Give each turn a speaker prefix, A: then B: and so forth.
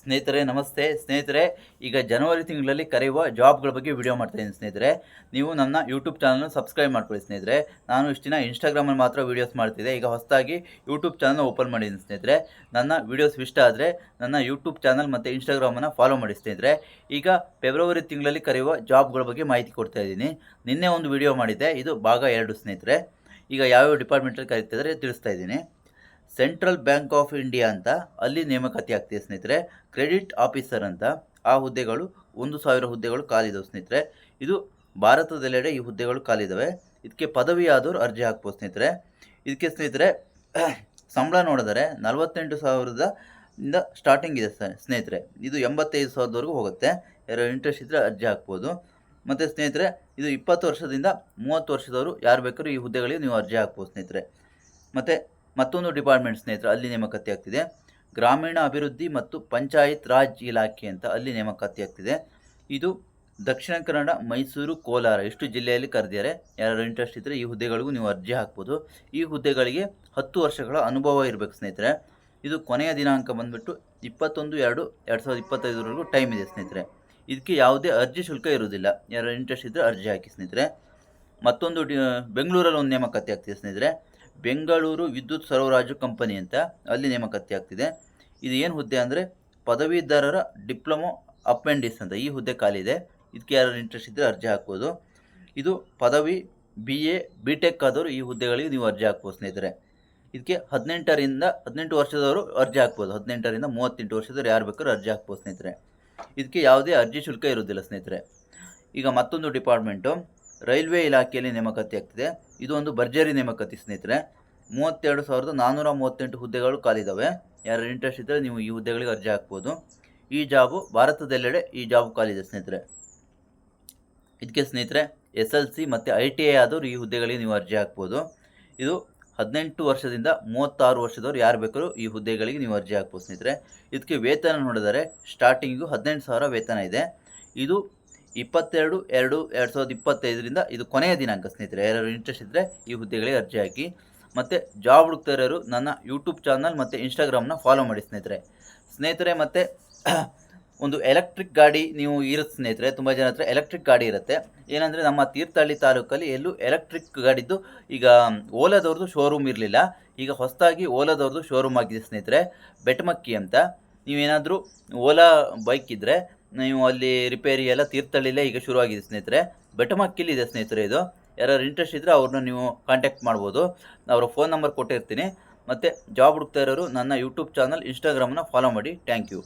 A: ಸ್ನೇಹಿತರೆ, ನಮಸ್ತೆ. ಸ್ನೇಹಿತರೆ, ಈಗ ಜನವರಿ ತಿಂಗಳಲ್ಲಿ ಕರೆಯುವ ಜಾಬ್ಗಳ ಬಗ್ಗೆ ವಿಡಿಯೋ ಮಾಡ್ತಾಯಿದ್ದೀನಿ ಸ್ನೇಹಿತರೆ. ನೀವು ನನ್ನ ಯೂಟ್ಯೂಬ್ ಚಾನಲ್ನ ಸಬ್ಸ್ಕ್ರೈಬ್ ಮಾಡ್ಕೊಳ್ಳಿ ಸ್ನೇಹಿತರೆ. ನಾನು ಇಷ್ಟು ದಿನ ಇನ್ಸ್ಟಾಗ್ರಾಮಲ್ಲಿ ಮಾತ್ರ ವೀಡಿಯೋಸ್ ಮಾಡ್ತಿದ್ದೆ. ಈಗ ಹೊಸದಾಗಿ ಯೂಟ್ಯೂಬ್ ಚಾನಲ್ ಓಪನ್ ಮಾಡಿದ್ದೀನಿ ಸ್ನೇಹಿತರೆ. ನನ್ನ ವೀಡಿಯೋಸ್ ಇಷ್ಟ ಆದರೆ ನನ್ನ ಯೂಟ್ಯೂಬ್ ಚಾನಲ್ ಮತ್ತು ಇನ್ಸ್ಟಾಗ್ರಾಮನ್ನು ಫಾಲೋ ಮಾಡಿ ಸ್ನೇಹಿತರೆ. ಈಗ ಫೆಬ್ರವರಿ ತಿಂಗಳಲ್ಲಿ ಕರೆಯುವ ಜಾಬ್ಗಳ ಬಗ್ಗೆ ಮಾಹಿತಿ ಕೊಡ್ತಾ ಇದ್ದೀನಿ. ನಿನ್ನೆ ಒಂದು ವಿಡಿಯೋ ಮಾಡಿದ್ದೆ. ಇದು ಭಾಗ ಎರಡು ಸ್ನೇಹಿತರೆ. ಈಗ ಯಾವ್ಯಾವ ಡಿಪಾರ್ಟ್ಮೆಂಟಲ್ಲಿ ಕರೀತಿದ್ದಾರೆ ತಿಳಿಸ್ತಾ ಇದ್ದೀನಿ. ಸೆಂಟ್ರಲ್ ಬ್ಯಾಂಕ್ ಆಫ್ ಇಂಡಿಯಾ ಅಂತ ಅಲ್ಲಿ ನೇಮಕಾತಿ ಆಗ್ತಿದೆ ಸ್ನೇಹಿತರೆ. ಕ್ರೆಡಿಟ್ ಆಫೀಸರ್ ಅಂತ ಆ ಹುದ್ದೆಗಳು, ಒಂದು ಸಾವಿರ ಹುದ್ದೆಗಳು ಕಾಲಿದವು ಸ್ನೇಹಿತರೆ. ಇದು ಭಾರತದೆಲ್ಲೆಡೆ ಈ ಹುದ್ದೆಗಳು ಖಾಲಿದಾವೆ. ಇದಕ್ಕೆ ಪದವಿ ಆದವರು ಅರ್ಜಿ ಹಾಕ್ಬೋದು ಸ್ನೇಹಿತರೆ. ಇದಕ್ಕೆ ಸ್ನೇಹಿತರೆ, ಸಂಬಳ ನೋಡಿದರೆ ನಲವತ್ತೆಂಟು ಸಾವಿರದ ಇಂದ ಸ್ಟಾರ್ಟಿಂಗ್ ಇದೆ ಸ್ನೇಹಿತರೆ. ಇದು ಎಂಬತ್ತೈದು ಸಾವಿರದವರೆಗೂ ಹೋಗುತ್ತೆ. ಯಾರು ಇಂಟ್ರೆಸ್ಟ್ ಇದ್ದರೆ ಅರ್ಜಿ ಹಾಕ್ಬೋದು. ಮತ್ತು ಸ್ನೇಹಿತರೆ, ಇದು ಇಪ್ಪತ್ತು ವರ್ಷದಿಂದ ಮೂವತ್ತು ವರ್ಷದವರು ಯಾರು ಬೇಕಾದ್ರೂ ಈ ಹುದ್ದೆಗಳಿಗೆ ನೀವು ಅರ್ಜಿ ಹಾಕ್ಬೋದು ಸ್ನೇಹಿತರೆ. ಮತ್ತು ಮತ್ತೊಂದು ಡಿಪಾರ್ಟ್ಮೆಂಟ್ ಸ್ನೇಹಿತರೆ, ಅಲ್ಲಿ ನೇಮಕಾತಿ ಆಗ್ತಿದೆ. ಗ್ರಾಮೀಣ ಅಭಿವೃದ್ಧಿ ಮತ್ತು ಪಂಚಾಯತ್ ರಾಜ್ ಇಲಾಖೆ ಅಂತ ಅಲ್ಲಿ ನೇಮಕಾತಿ ಆಗ್ತಿದೆ. ಇದು ದಕ್ಷಿಣ ಕನ್ನಡ, ಮೈಸೂರು, ಕೋಲಾರ ಇಷ್ಟು ಜಿಲ್ಲೆಯಲ್ಲಿ ಕರೆದಿದ್ದಾರೆ. ಯಾರು ಇಂಟ್ರೆಸ್ಟ್ ಇದ್ದರೆ ಈ ಹುದ್ದೆಗಳಿಗೂ ನೀವು ಅರ್ಜಿ ಹಾಕ್ಬೋದು. ಈ ಹುದ್ದೆಗಳಿಗೆ ಹತ್ತು ವರ್ಷಗಳ ಅನುಭವ ಇರಬೇಕು ಸ್ನೇಹಿತರೆ. ಇದು ಕೊನೆಯ ದಿನಾಂಕ ಬಂದುಬಿಟ್ಟು ಇಪ್ಪತ್ತೊಂದು ಎರಡು ಎರಡು ಸಾವಿರದ ಇಪ್ಪತ್ತೈದರವರೆಗೂ ಟೈಮ್ ಇದೆ ಸ್ನೇಹಿತರೆ. ಇದಕ್ಕೆ ಯಾವುದೇ ಅರ್ಜಿ ಶುಲ್ಕ ಇರುವುದಿಲ್ಲ. ಯಾರು ಇಂಟ್ರೆಸ್ಟ್ ಇದ್ದರೆ ಅರ್ಜಿ ಹಾಕಿ ಸ್ನೇಹಿತರೆ. ಮತ್ತೊಂದು ಬೆಂಗಳೂರಲ್ಲಿ ಒಂದು ನೇಮಕಾತಿ ಆಗ್ತಿದೆ ಸ್ನೇಹಿತರೆ. ಬೆಂಗಳೂರು ವಿದ್ಯುತ್ ಸರಬರಾಜು ಕಂಪನಿ ಅಂತ ಅಲ್ಲಿ ನೇಮಕಾತಿ ಆಗ್ತಿದೆ. ಇದು ಏನು ಹುದ್ದೆ ಅಂದರೆ ಪದವೀಧರರ ಡಿಪ್ಲೊಮೊ ಅಪೆಂಡಿಸ್ ಅಂತ ಈ ಹುದ್ದೆ ಖಾಲಿ ಇದೆ. ಇದಕ್ಕೆ ಯಾರು ಇಂಟ್ರೆಸ್ಟ್ ಇದ್ದರೆ ಅರ್ಜಿ ಹಾಕ್ಬೋದು. ಇದು ಪದವಿ ಬಿ ಎ ಬಿ ಟೆಕ್ ಆದವರು ಈ ಹುದ್ದೆಗಳಿಗೆ ನೀವು ಅರ್ಜಿ ಹಾಕ್ಬೋದು ಸ್ನೇಹಿತರೆ. ಇದಕ್ಕೆ ಹದಿನೆಂಟರಿಂದ ಹದಿನೆಂಟು ವರ್ಷದವರು ಅರ್ಜಿ ಹಾಕ್ಬೋದು. ಹದಿನೆಂಟರಿಂದ ಮೂವತ್ತೆಂಟು ವರ್ಷದವರು ಯಾರು ಬೇಕಾದ್ರೂ ಅರ್ಜಿ ಹಾಕ್ಬೋದು ಸ್ನೇಹಿತರೆ. ಇದಕ್ಕೆ ಯಾವುದೇ ಅರ್ಜಿ ಶುಲ್ಕ ಇರೋದಿಲ್ಲ ಸ್ನೇಹಿತರೆ. ಈಗ ಮತ್ತೊಂದು ಡಿಪಾರ್ಟ್ಮೆಂಟು ರೈಲ್ವೆ ಇಲಾಖೆಯಲ್ಲಿ ನೇಮಕಾತಿ ಆಗ್ತಿದೆ. ಇದು ಒಂದು ಭರ್ಜರಿ ನೇಮಕಾತಿ, ಸ್ನೇಹಿತರೆ. ಮೂವತ್ತೆರಡು ಸಾವಿರದ ನಾನ್ನೂರ ಮೂವತ್ತೆಂಟು ಹುದ್ದೆಗಳು ಖಾಲಿದಾವೆ. ಯಾರು ಇಂಟ್ರೆಸ್ಟ್ ಇದ್ದರೆ ನೀವು ಈ ಹುದ್ದೆಗಳಿಗೆ ಅರ್ಜಿ ಹಾಕ್ಬೋದು. ಈ ಜಾಬು ಭಾರತದೆಲ್ಲೆಡೆ ಈ ಜಾಬ್ ಖಾಲಿದೆ, ಸ್ನೇಹಿತರೆ. ಇದಕ್ಕೆ ಸ್ನೇಹಿತರೆ, ಎಸ್ ಎಲ್ ಸಿ ಮತ್ತು ಐ ಟಿ ಐ ಆದವರು ಈ ಹುದ್ದೆಗಳಿಗೆ ನೀವು ಅರ್ಜಿ ಹಾಕ್ಬೋದು. ಇದು ಹದಿನೆಂಟು ವರ್ಷದಿಂದ ಮೂವತ್ತಾರು ವರ್ಷದವರು ಯಾರು ಬೇಕಾದ್ರೂ ಈ ಹುದ್ದೆಗಳಿಗೆ ನೀವು ಅರ್ಜಿ ಹಾಕ್ಬೋದು, ಸ್ನೇಹಿತರೆ. ಇದಕ್ಕೆ ವೇತನ ನೋಡಿದರೆ ಸ್ಟಾರ್ಟಿಂಗು ಹದಿನೆಂಟು ಸಾವಿರ ವೇತನ ಇದೆ. ಇದು ಇಪ್ಪತ್ತೆರಡು, ಎರಡು ಎರಡು ಸಾವಿರದ ಇಪ್ಪತ್ತೈದರಿಂದ ಇದು ಕೊನೆಯ ದಿನಾಂಕ, ಸ್ನೇಹಿತರೆ. ಯಾರು ಇಂಟ್ರೆಸ್ಟ್ ಇದ್ದರೆ ಈ ಹುದ್ದೆಗಳಿಗೆ ಅರ್ಜಿ ಹಾಕಿ. ಮತ್ತು ಜಾಬ್ ಹುಡುಕ್ತಾ ಇರೋರು ನನ್ನ ಯೂಟ್ಯೂಬ್ ಚಾನಲ್ ಮತ್ತು ಇನ್ಸ್ಟಾಗ್ರಾಮ್ನ ಫಾಲೋ ಮಾಡಿ, ಸ್ನೇಹಿತರೆ. ಸ್ನೇಹಿತರೆ, ಮತ್ತು ಒಂದು ಎಲೆಕ್ಟ್ರಿಕ್ ಗಾಡಿ ನೀವು ಇರುತ್ತೆ, ಸ್ನೇಹಿತರೆ. ತುಂಬ ಜನ ಹತ್ರ ಎಲೆಕ್ಟ್ರಿಕ್ ಗಾಡಿ ಇರುತ್ತೆ. ಏನಂದರೆ ನಮ್ಮ ತೀರ್ಥಹಳ್ಳಿ ತಾಲೂಕಲ್ಲಿ ಎಲ್ಲೂ ಎಲೆಕ್ಟ್ರಿಕ್ ಗಾಡಿದ್ದು ಈಗ ಓಲಾದವ್ರದ್ದು ಶೋರೂಮ್ ಇರಲಿಲ್ಲ. ಈಗ ಹೊಸದಾಗಿ ಓಲಾದವ್ರದ್ದು ಶೋರೂಮ್ ಆಗಿದೆ, ಸ್ನೇಹಿತರೆ. ಬೆಟ್ಮಕ್ಕಿ ಅಂತ. ನೀವೇನಾದರೂ ಓಲಾ ಬೈಕ್ ಇದ್ದರೆ ನೀವು ಅಲ್ಲಿ ರಿಪೇರಿ ಎಲ್ಲ ತೀರ್ಥಹಳ್ಳಿಲೇ ಈಗ ಶುರುವಾಗಿದೆ ಸ್ನೇಹಿತರೆ. ಬೆಟಮಕ್ಕಿಲಿ ಇದೆ ಸ್ನೇಹಿತರೆ ಇದು. ಯಾರು ಇಂಟ್ರೆಸ್ಟ್ ಇದ್ದರೆ ಅವ್ರನ್ನ ನೀವು ಕಾಂಟ್ಯಾಕ್ಟ್ ಮಾಡ್ಬೋದು. ಅವರ ಫೋನ್ ನಂಬರ್ ಕೊಟ್ಟಿರ್ತೀನಿ. ಮತ್ತು ಜಾಬ್ ಹುಡುಕ್ತಾ ಇರೋರು ನನ್ನ ಯೂಟ್ಯೂಬ್ ಚಾನಲ್ ಇನ್ಸ್ಟಾಗ್ರಾಮನ್ನ ಫಾಲೋ ಮಾಡಿ. Thank you